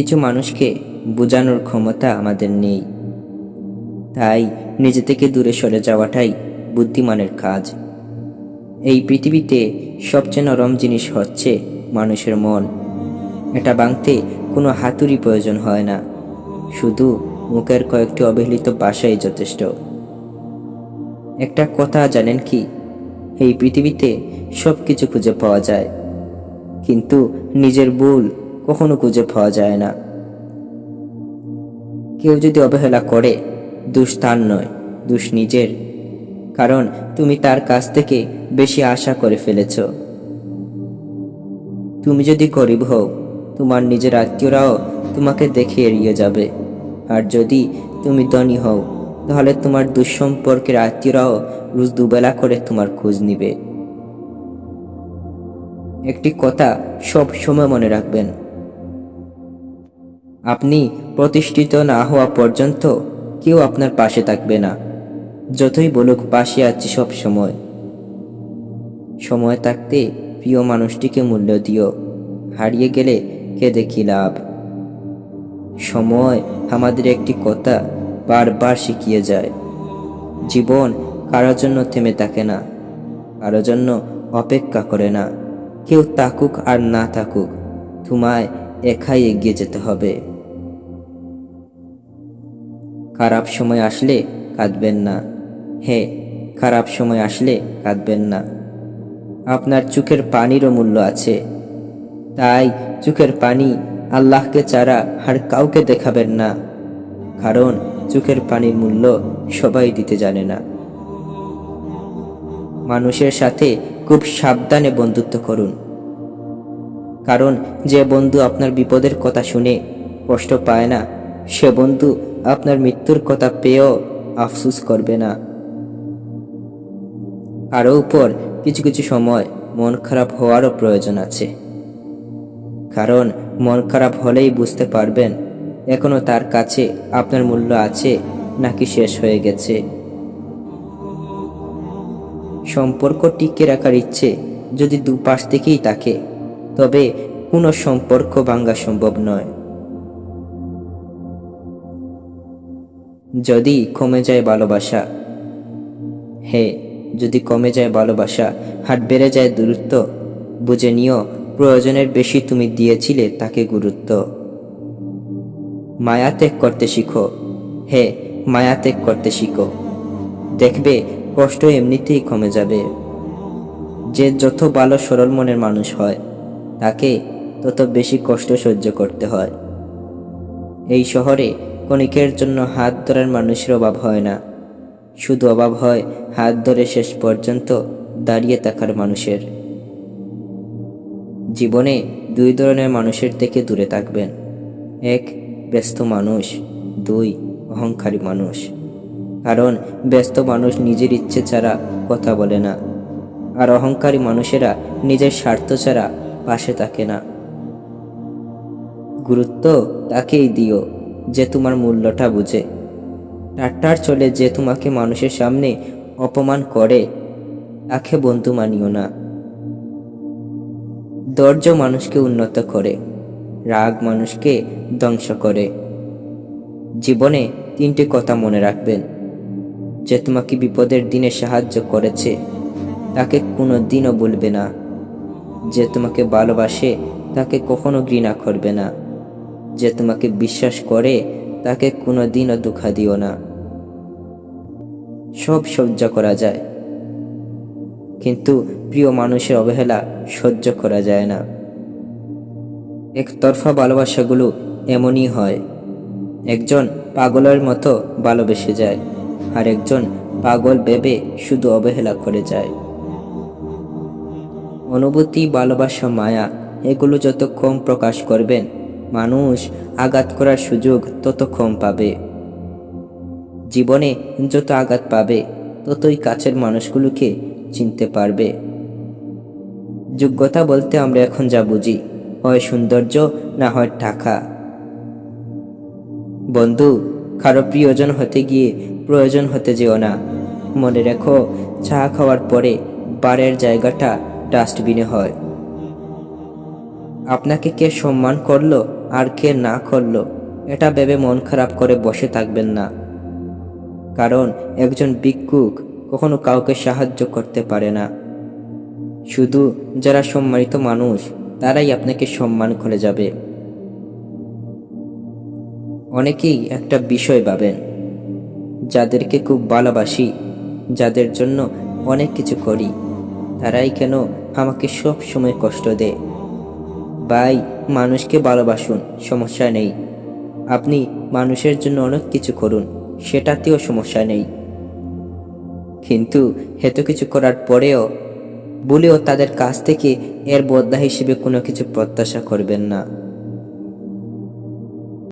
কিছু মানুষকে বোঝানোর ক্ষমতা আমাদের নেই। তাই নিজে থেকে দূরে সরে যাওয়াটাই বুদ্ধিমানের কাজ। এই পৃথিবীতে সবচেয়ে নরম জিনিস হচ্ছে মানুষের মন। এটা ভাঙতে কোনো হাতুড়ি প্রয়োজন হয় না। শুধু মুখের কয়েকটি অবহেলিত ভাষাই যথেষ্ট। একটা কথা জানেন কি? এই পৃথিবীতে সব কিছু খুঁজে পাওয়া যায়। কিন্তু নিজের ভুল কখনো খুঁজে পাওয়া যায় না। কেউ যদি অবহেলা করে, দোষ তার নয়, দোষ নিজের। কারণ তুমি তার কাছ থেকে বেশি আশা করে ফেলেছ। তুমি যদি গরিব হও, তোমার নিজের আত্মীয়রাও তোমাকে দেখে এড়িয়ে যাবে। আর যদি তুমি ধনী হও, তাহলে তোমার দুঃসম্পর্কের আত্মীয়রাও রোজ দুবেলা করে তোমার খোঁজ নিবে। একটি কথা সব সময় মনে রাখবেন আপনি প্রতিষ্ঠিত না হওয়া পর্যন্ত কেউ আপনার পাশে থাকবে না। যতই বলুক পাশে আছি সব সময়। সময় থাকতে প্রিয় মানুষটিকে মূল্য দিও। হারিয়ে গেলে কি লাভ? সময় আমাদের একটি কথা বারবার শিখিয়ে যায়। জীবন কারোর জন্য থেমে থাকে না, কারোর জন্য অপেক্ষা করে না। কেউ তাকুক আর না থাকুক, তোমায় একাই এগিয়ে যেতে হবে। খারাপ সময় আসলে কাঁদবেন না। হে, খারাপ সময় আসলে কাঁদবেন না। আপনার চোখের পানিরও মূল্য আছে। তাই চোখের পানি আল্লাহকে ছাড়া আর কাউকে দেখাবেন না। কারণ চোখের পানির মূল্য সবাই দিতে জানে না। মানুষের সাথে খুব সাবধানে বন্ধুত্ব করুন। কারণ যে বন্ধু আপনার বিপদের কথা শুনে কষ্ট পায় না, সে বন্ধু আপনার মৃত্যুর কথা পেয়েও আফসুস করবে না। আরও উপর কিছু কিছু সময় মন খারাপ হওয়ারও প্রয়োজন আছে। কারণ মন খারাপ হলেই বুঝতে পারবেন, এখনও তার কাছে আপনার মূল্য আছে নাকি শেষ হয়ে গেছে। সম্পর্ক টিকে রাখার ইচ্ছে যদি দুপাশ থেকেই থাকে, তবে কোনো সম্পর্ক ভাঙ্গা সম্ভব নয়। যদি কমে যায় ভালোবাসা, হে, যদি কমে যায় ভালোবাসা, হাট বেড়ে যায় দূরত্ব, বুঝে নিও প্রয়োজনের বেশি তুমি দিয়েছিলে তাকে গুরুত্ব। মায়া ত্যাগ করতে শিখো, হে, মায়া ত্যাগ করতে শিখো। দেখবে কষ্ট এমনিতেই কমে যাবে। যে যত ভালো সরল মনের মানুষ হয়, তাকে তত বেশি কষ্ট সহ্য করতে হয়। এই শহরে কণিকের জন্য হাত ধরার মানুষের অভাব হয় না। শুধু অভাব হয় হাত ধরে শেষ পর্যন্ত দাঁড়িয়ে থাকার মানুষের। জীবনে দুই ধরনের মানুষের থেকে দূরে থাকবেন। এক, ব্যস্ত মানুষ। দুই, অহংকারী মানুষ। কারণ ব্যস্ত মানুষ নিজের ইচ্ছে ছাড়া কথা বলে না। আর অহংকারী মানুষেরা নিজের স্বার্থ ছাড়া পাশে থাকে না। গুরুত্ব তাকেই দিও। যে তোমার মূল্যটা বুঝে। টাট্টার চলে যে তোমাকে মানুষের সামনে অপমান করে, তাকে বন্ধু মানিও না। ধৈর্য মানুষকে উন্নত করে, রাগ মানুষকে ধ্বংস করে। জীবনে তিনটি কথা মনে রাখবেন। যে তোমাকে বিপদের দিনে সাহায্য করেছে, তাকে কোনো দিনও বলবে না। যে তোমাকে ভালোবাসে, তাকে কখনো ঘৃণা করবে না। যে তোমাকে বিশ্বাস করে, তাকে কোনো দিনও দুঃখা দিও না। সব সহ্য করা যায়। কিন্তু প্রিয় মানুষের অবহেলা সহ্য করা যায় না। একতরফা ভালোবাসাগুলো এমনই হয়। একজন পাগলের মতো ভালোবেসে যায়, আর একজন পাগল ভেবে শুধু অবহেলা করে যায়। অনুভূতি, ভালোবাসা, মায়া, এগুলো যত কম প্রকাশ করবেন মানুষ আঘাত করার সুযোগ তত কম পাবে। জীবনে যত আঘাত পাবে, ততই কাছের মানুষগুলোকে চিনতে পারবে। যোগ্যতা বলতে আমরা এখন যা বুঝি, হয় সৌন্দর্য না হয় টাকা বন্ধু, কারও প্রিয়জন হতে গিয়ে প্রয়োজন হতে যেও না। মনে রেখো, চা খাওয়ার পরে বারের জায়গাটা ডাস্টবিনে হয়। আপনাকে কে সম্মান করল? আর কে না করল, এটা ভেবে মন খারাপ করে বসে থাকবেন না। কারণ একজন ভিক্ষুক কখনো কাউকে সাহায্য করতে পারে না। শুধু যারা সম্মানিত মানুষ, তারাই আপনাকে সম্মান করে যাবে। অনেকেই একটা বিষয় ভাবেন, যাদেরকে খুব ভালোবাসি, যাদের জন্য অনেক কিছু করি, তারাই কেন আমাকে সব সময় কষ্ট দেয়? ভাই, মানুষকে ভালোবাসুন, সমস্যা নেই। আপনি মানুষের জন্য অনেক কিছু করুন, সেটাতেও সমস্যা নেই। কিন্তু এত কিছু করার পরেও বলেও তাদের কাছ থেকে এর বদলা হিসেবে কোনো কিছু প্রত্যাশা করবেন না।